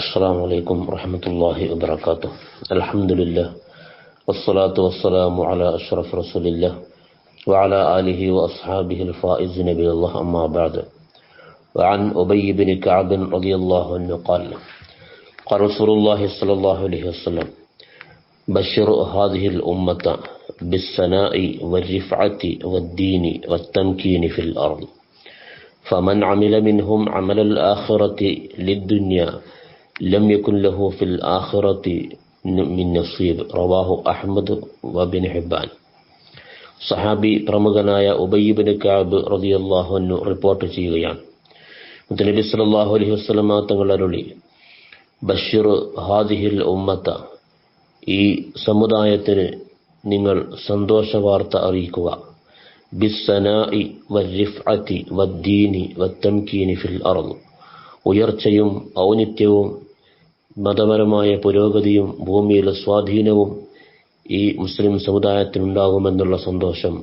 السلام عليكم ورحمة الله وبركاته. الحمد لله والصلاة والسلام على أشرف رسول الله وعلى آله وأصحابه الفائزين بالله أما بعد. وعن أبي بن كعب رضي الله عنه قال قال رسول الله صلى الله عليه وسلم بشر هذه الأمة بالثناء والرفعة والدين والتمكين في الأرض. فمن عمل منهم عمل الآخرة للدنيا لم يكن له في الآخرة من نصيب رواه أحمد وابن حبان സഹാബി പ്രമുഖനായ ഉബയ്യബിന് കാബ് റതിയല്ലാഹു അന്നു റിപ്പോർട്ട് ചെയ്യുകയാണ് നബി സല്ലല്ലാഹു അലൈഹി വസല്ലമ തങ്ങൾ അരുളി ബഷീർ ഹാദിഹിൽ ഉമ്മത്ത ഈ സമുദായത്തിന് നിങ്ങൾ സന്തോഷ വാർത്ത അറിയിക്കുക ബിസ്സനാഇ വരിഫ്അതി വദ്ദീനി വത്തംകീനി ഫിൽ അർദ് ഉയർച്ചയും ഔന്നിത്യവും മതപരമായ പുരോഗതിയും ഭൂമിയിലെ സ്വാധീനവും ഈ മുസ്ലിം സമുദായത്തിനുണ്ടാകുമെന്നുള്ള സന്തോഷം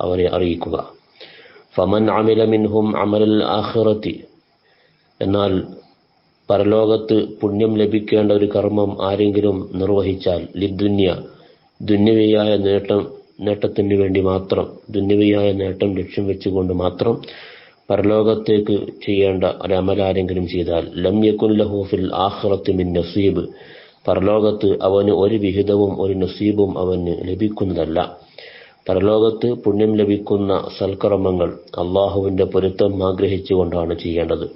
അവരെ അറിയിക്കുക. ഫമൻ അമില മിൻഹും അമലൽ ആഹ്റത്തി എന്നാൽ പരലോകത്ത് പുണ്യം ലഭിക്കേണ്ട ഒരു കർമ്മം ആരെങ്കിലും നിർവഹിച്ചാൽ ലിദ്ദുന്യ ദുന്യവിയായ നേട്ടം നേട്ടത്തിന് വേണ്ടി മാത്രം ദുന്യവിയായ നേട്ടം ലക്ഷ്യം വെച്ചുകൊണ്ട് മാത്രം പരലോകത്തേക്ക് ചെയ്യേണ്ട ഒരമൽ ആരെങ്കിലും ചെയ്താൽ ലം യക്കുൻ ലഹു ഫിൽ ആഖിറത്തി മിൻ നസീബ്. പരലോകത്ത് അവന് ഒരു വിഹിതവും ഒരു നസീബും അവന് ലഭിക്കുന്നതല്ല. പരലോകത്ത് പുണ്യം ലഭിക്കുന്ന സൽക്കർമ്മങ്ങൾ അള്ളാഹുവിന്റെ പൊരുത്തം ആഗ്രഹിച്ചുകൊണ്ടാണ് ചെയ്യേണ്ടത്.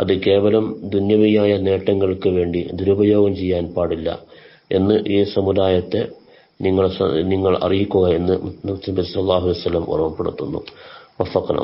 അത് കേവലം ദുന്യവിയായ നേട്ടങ്ങൾക്ക് വേണ്ടി ദുരുപയോഗം ചെയ്യാൻ പാടില്ല എന്ന് ഈ സമുദായത്തെ നിങ്ങൾ നിങ്ങൾ അറിയിക്കുക എന്ന് നബി വസ്ലം അലൈഹി വസല്ലം ഓർമ്മപ്പെടുത്തുന്നു. വഫക്കൻ